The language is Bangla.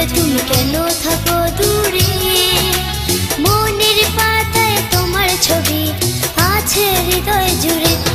দূরে তুমি কেন থাকো দূরে? মনের পাতায় তোমার ছবি আছে হৃদয় জুড়ে।